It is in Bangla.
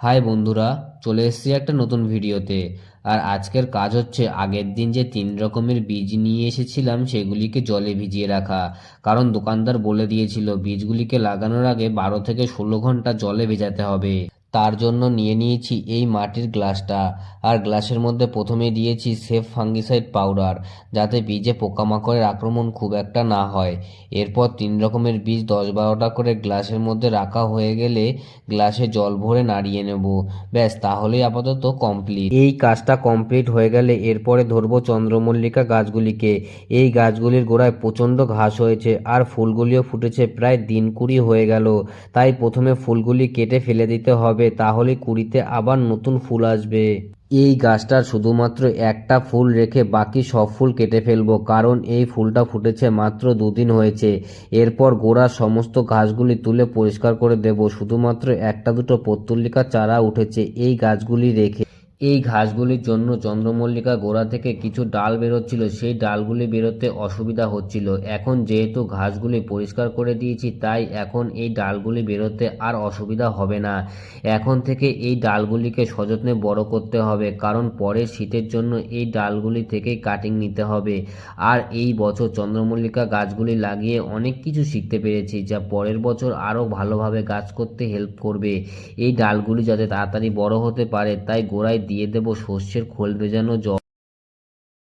হাই বন্ধুরা, চলে এসেছি একটা নতুন ভিডিওতে। আর আজকের কাজ হচ্ছে, আগের দিন যে তিন রকমের বীজ নিয়ে এসেছিলাম, সেগুলিকে জলে ভিজিয়ে রাখা। কারণ দোকানদার বলে দিয়েছিল, বীজগুলিকে লাগানোর আগে বারো থেকে ষোলো ঘণ্টা জলে ভেজাতে হবে। তার জন্য নিয়ে নিয়েছি এই মাটির গ্লাসটা। আর গ্লাসের মধ্যে প্রথমে দিয়েছি সেফ ফাঙ্গিসাইড পাউডার, যাতে বীজে পোকামাকড়ের আক্রমণ খুব একটা না হয়। এরপর তিন রকমের বীজ দশ বারোটা করে গ্লাসের মধ্যে রাখা হয়ে গেলে গ্লাসে জল ভরে নাড়িয়ে নেব। ব্যাস, তাহলেই আপাতত কমপ্লিট। এই কাজটা কমপ্লিট হয়ে গেলে এরপরে ধরবো চন্দ্রমল্লিকা গাছগুলিকে। এই গাছগুলির গোড়ায় প্রচণ্ড ঘাস হয়েছে আর ফুলগুলিও ফুটেছে প্রায় দিন কুড়ি হয়ে গেল। তাই প্রথমে ফুলগুলি কেটে ফেলে দিতে হবে। তাহলে কুড়িতে আবার নতুন ফুল আসবে। এই গাছটার শুধুমাত্র একটা ফুল রেখে বাকি সব ফুল কেটে ফেলব, কারণ এই ফুলটা ফুটেছে মাত্র দুদিন হয়েছে। এরপর গোড়ার সমস্ত ঘাসগুলি তুলে পরিষ্কার করে দেব, শুধুমাত্র একটা দুটো পত্তলিকা চারা উঠেছে, এই গাছগুলি রেখে এই ঘাসগুলির জন্য চন্দ্রমল্লিকা গোড়া থেকে কিছু ডাল বেরোচ্ছিল। সেই ডালগুলি বেরোতে অসুবিধা হচ্ছিল। এখন যেহেতু ঘাসগুলি পরিষ্কার করে দিয়েছি, তাই এখন এই ডালগুলি বেরোতে আর অসুবিধা হবে না। এখন থেকে এই ডালগুলিকে সযত্নে বড় করতে হবে, কারণ পরের শীতের জন্য এই ডালগুলি থেকেই কাটিং নিতে হবে। আর এই বছর চন্দ্রমল্লিকা গাছগুলি লাগিয়ে অনেক কিছু শিখতে পেরেছি, যা পরের বছর আরও ভালোভাবে গাছ করতে হেল্প করবে। এই ডালগুলি যাতে তাড়াতাড়ি বড় হতে পারে, তাই গোড়ায় দিয়ে দেব সর্ষের খোল ভেজানো জল।